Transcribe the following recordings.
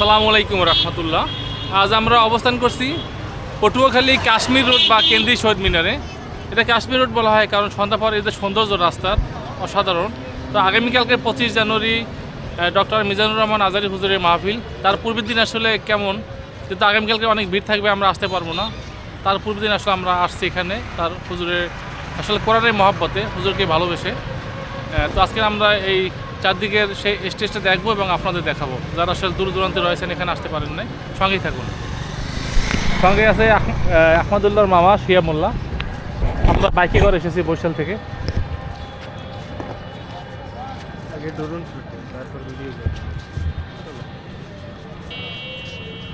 আসসালামু আলাইকুম রহমতুল্লাহ। আজ আমরা অবস্থান করছি পটুয়াখালী কাশ্মীর রোড বা কেন্দ্রীয় শহীদ মিনারে। এটা কাশ্মীর রোড বলা হয় কারণ সন্ধ্যা পর এদের সৌন্দর্য রাস্তার অসাধারণ। তো আগামীকালকে পঁচিশ জানুয়ারি ডক্টর মিজানুর রহমান আজারি হুজুরের মাহফিল। তার পূর্বের দিন আসলে কেমন? কিন্তু আগামীকালকে অনেক ভিড় থাকবে, আমরা আসতে পারব না। তার পূর্বের দিন আসলে আমরা আসছি এখানে, তার হুজুরের আসলে কোরআনের মহব্বতে, হুজুরকে ভালোবেসে। তো আজকে আমরা এই চারদিকের সেই স্টেজটা দেখব এবং আপনাদের দেখাবো। যারা আসলে দূর দূরান্তে রয়েছেন এখানে আসতে পারেন নাই। সঙ্গেই থাকুন। সঙ্গে আছে আহ, আহমদুল্লাহর মামা শিয়া মোল্লা। আমরা বাইকে করে এসেছি বরিশাল থেকে। আগে ধরুন তারপর ভিডিও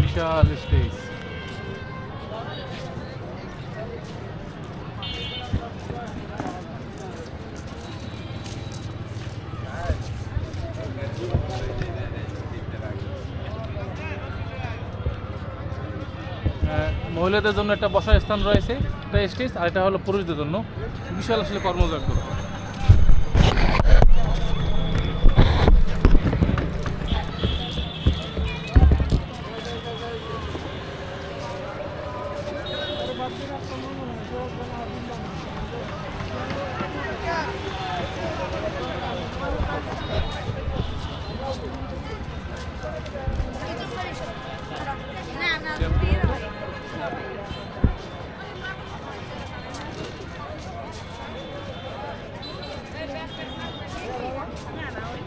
বিশাল স্টেজ। মহিলাদের জন্য একটা বসার স্থান রয়েছে, একটা স্টেজ, আর এটা হলো পুরুষদের জন্য। বিশাল আসলে কর্মযজ্ঞ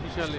বিশাল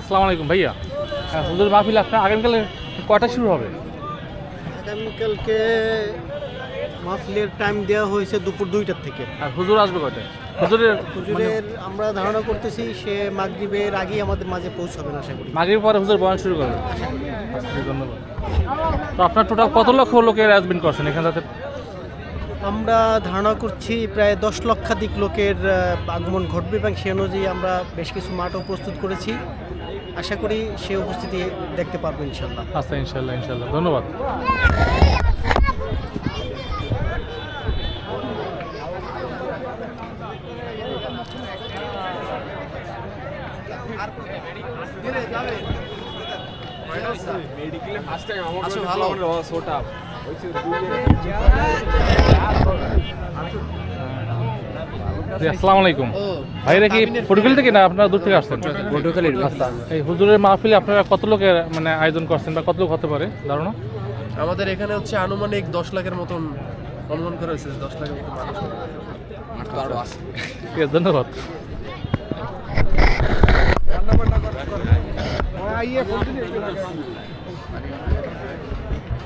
আসসালামু আলাইকুম ভাইয়া। হ্যাঁ হুজুর মাহফিল আপনার আগামীকালে কটা শুরু হবে? আগামীকালকে মাহফিলের টাইম দেওয়া হয়েছে দুপুর দুইটার থেকে। আর হুজুর আসবে কটায় হুজুরের হুজুরের আমরা ধারণা করতেছি সে মাগরিবের আগেই আমাদের মাঝে পৌঁছাবেন আশা করি। মাগরিব পরে হুজুর বয়ান শুরু করবে। ধন্যবাদ। তো আপনার টোটাল কত লক্ষ লোকের অ্যারেঞ্জমেন্ট করছেন এখানে যাতে আমরা ধারণা করছি প্রায় দশ লক্ষাধিক লোকের আগমন ঘটবে এবং সে অনুযায়ী আমরা বেশ কিছু মাঠও প্রস্তুত করেছি। আশা করি সে উপস্থিতি দেখতে পারব ইনশাল্লাহ। আচ্ছা ইনশাল্লাহ ইনশাল্লাহ। ধন্যবাদ। ভালো। জি আসসালামু আলাইকুম ভাইরা কি পটুখালি থেকে না আপনারা দূর থেকে আসছেন পটুখালির আচ্ছা এই হুজুরের মাহফিলে আপনারা কত লোকের মানে আয়োজন করছেন বা কত লোক হতে পারে ধারণা আমাদের এখানে হচ্ছে আনুমানিক দশ লাখের মতন অনুমান করা হয়েছে দশ লাখের মতন মানুষ। আরও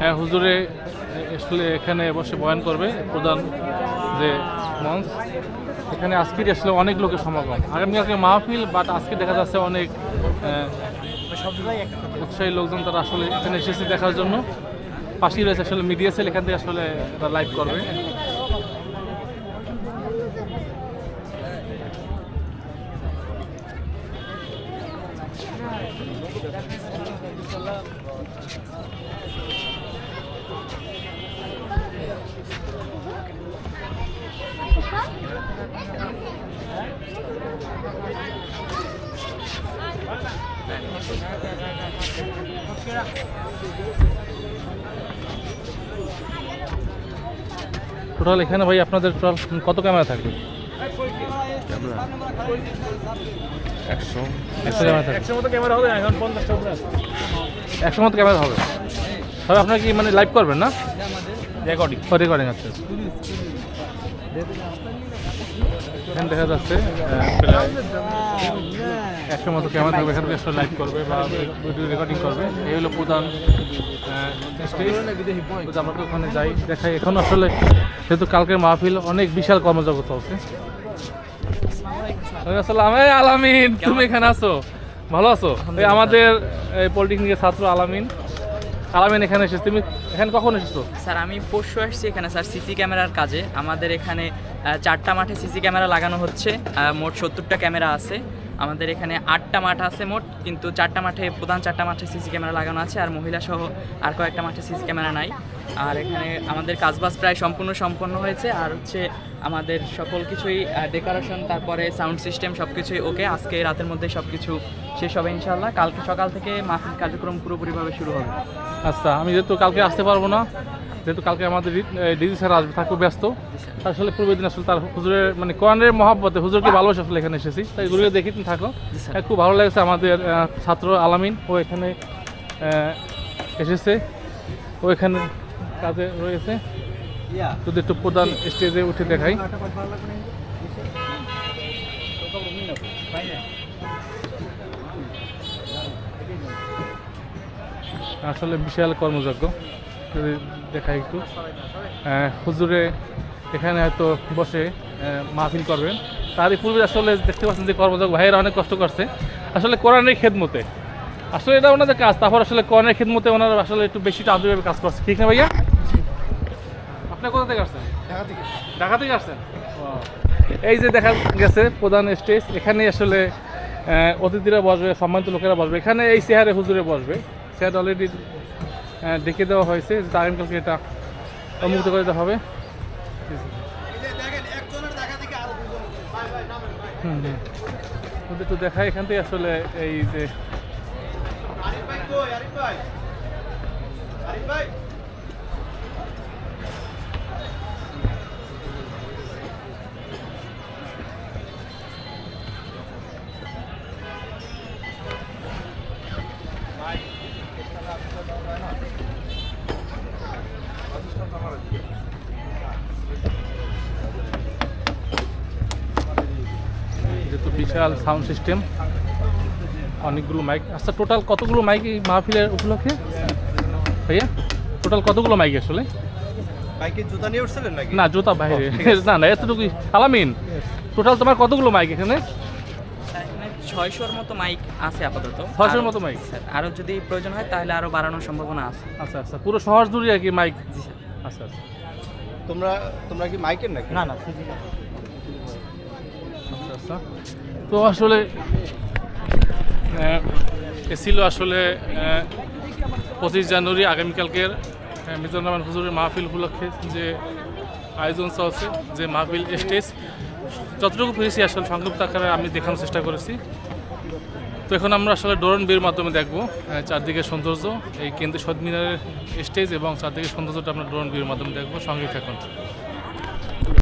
হ্যাঁ হুজুরে আসলে এখানে বসে বয়ান করবে, প্রধান যে মঞ্চ। এখানে আজকের আসলে অনেক লোকের সমাগম। আগামীকালকে মাহফিল বাট আজকে দেখা যাচ্ছে অনেক উৎসাহী লোকজন তারা আসলে এখানে এসেছে দেখার জন্য। পাশেই রয়েছে আসলে মিডিয়া সেল এখান থেকে আসলে তারা লাইভ করবে। টোটাল এখানে ভাই আপনাদের টোটাল কত ক্যামেরা থাকবে? একশো। ক্যামেরা মতো ক্যামেরা হবে একশো মতো ক্যামেরা হবে। তবে আপনারা কি মানে লাইভ করবেন না? রেকর্ডিং রেকর্ডিং oh, আচ্ছা। এখানে দেখা যাচ্ছে প্রায় একশো মতো ক্যামেরা থাকবে। এখানে একশো লাইভ করবে বা ভিডিও রেকর্ডিং করবে। এই হলো প্রধান স্টেজ আমরা তো ওখানে যাই দেখাই। এখন আসলে যেহেতু কালকের মাহফিল অনেক বিশাল কর্মজগৎ চলছে ওয়ালাইকুম আসসালাম। এই আলামিন তুমি এখানে আছো? ভালো আছো? এই আমাদের এই পলিটেকনিকের ছাত্র আলামিন। আলামিন এখানে এসেছে। তুমি এখানে কখন এসেছ? স্যার আমি পরশু আসছি এখানে স্যার সিসি ক্যামেরার কাজে। আমাদের এখানে চারটা মাঠে সিসি ক্যামেরা লাগানো হচ্ছে মোট সত্তরটা ক্যামেরা আছে। আমাদের এখানে আটটা মাঠ আছে মোট, কিন্তু চারটা মাঠে, প্রধান চারটা মাঠে সিসি ক্যামেরা লাগানো আছে, আর মহিলা সহ আর কয়েকটা মাঠে সিসি ক্যামেরা নাই। আর এখানে আমাদের কাজবাজ প্রায় সম্পূর্ণ সম্পন্ন হয়েছে, আর হচ্ছে আমাদের সকল কিছুই ডেকোরেশন তারপরে সাউন্ড সিস্টেম সব কিছুই ওকে আজকে রাতের মধ্যে সব কিছু শেষ হবে ইনশাল্লাহ কালকে সকাল থেকে মাহফিল কার্যক্রম পুরোপুরিভাবে শুরু হবে। আচ্ছা আমি যেহেতু কালকে আসতে পারব না যেহেতু কালকে আমাদের ডিজি স্যার আসবে থাকব ব্যস্ত। আসলে পূর্বের দিন আসলে তার হুজুরের মানে কোরআনের মহাব্বতে হুজুরকে ভালোবাসে আসলে এখানে এসেছি। তাই গুরুকে দেখি তুমি থাকো। হ্যাঁ, খুব ভালো লেগেছে আমাদের ছাত্র আলামিন। ও এখানে এসেছে। ও এখানে কাজে রয়েছে। যদি একটু প্রধান স্টেজে উঠে দেখাই। আসলে বিশাল কর্মযজ্ঞ। যদি দেখাই একটু। হুজুরে এখানে হয়তো বসে মাহফিল করবেন। তারই পূর্বে আসলে দেখতে পাচ্ছেন যে কর্মযজ্ঞ ভাইয়েরা অনেক কষ্ট করছে। আসলে কোরআনের খেদমতে। আসলে এটা ওনাদের কাজ তারপর আসলে কোরআনের খেদমতে ওনারা আসলে একটু বেশি আন্তরিকভাবে কাজ করছে। ঠিক না ভাইয়া? আপনি কোথা থেকে আসছেন? ঢাকা থেকে। আসছেন? ও। এই যে দেখা গেছে প্রধান স্টেজ এখানে আসলে অতিথিরা বসবে সম্মানিত লোকেরা বসবে। এখানে এই চেহারে হুজুরে বসবে। চেয়ার অলরেডি ডেকে দেওয়া হয়েছে যে আগামীকালকে এটা উন্মুক্ত করে দেওয়া হবে। কিন্তু একটু দেখাই এখান থেকে আসলে এই যে যেহেতু বিশাল সাউন্ড সিস্টেম অনেকগুলো মাইক আচ্ছা টোটাল কতগুলো মাইক এই মাহফিলের উপলক্ষে? ভাইয়া টোটাল কতগুলো মাইক আসলে? জুতা নিয়ে উঠছিলেন নাকি? না জুতা বাইরে। না না এতটুকুই। আলামিন টোটাল তোমার কতগুলো মাইক এখানে? ছয়শোর মতো মাইক আছে আপাতত। 600 আরো- মতো মাইক? স্যার আরও যদি প্রয়োজন হয় তাহলে আরও বাড়ানোর সম্ভাবনা আছে। আচ্ছা আচ্ছা পুরো শহর জুড়ে আর কি মাইক আচ্ছা আচ্ছা। তোমরা তোমরা কি মাইকের নাকি? না না আচ্ছা তো আসলে ছিল আসলে পঁচিশ জানুয়ারি আগামীকালকের মিজানুর হুজুরের মাহফিল উপলক্ষে যে আয়োজন চলছে যে মাহফিল স্টেজ। যতটুকু পেরেছি আসলে সংক্ষিপ্ত আকারে আমি দেখানোর চেষ্টা করেছি। তো এখন আমরা আসলে ড্রোন বিয়ের মাধ্যমে দেখব আহ, চারদিকে সৌন্দর্য এই কেন্দ্রীয় শহীদ মিনারের স্টেজ এবং চারদিকে সৌন্দর্যটা আমরা ড্রোন বিয়ের মাধ্যমে দেখব। সঙ্গেই থাকুন।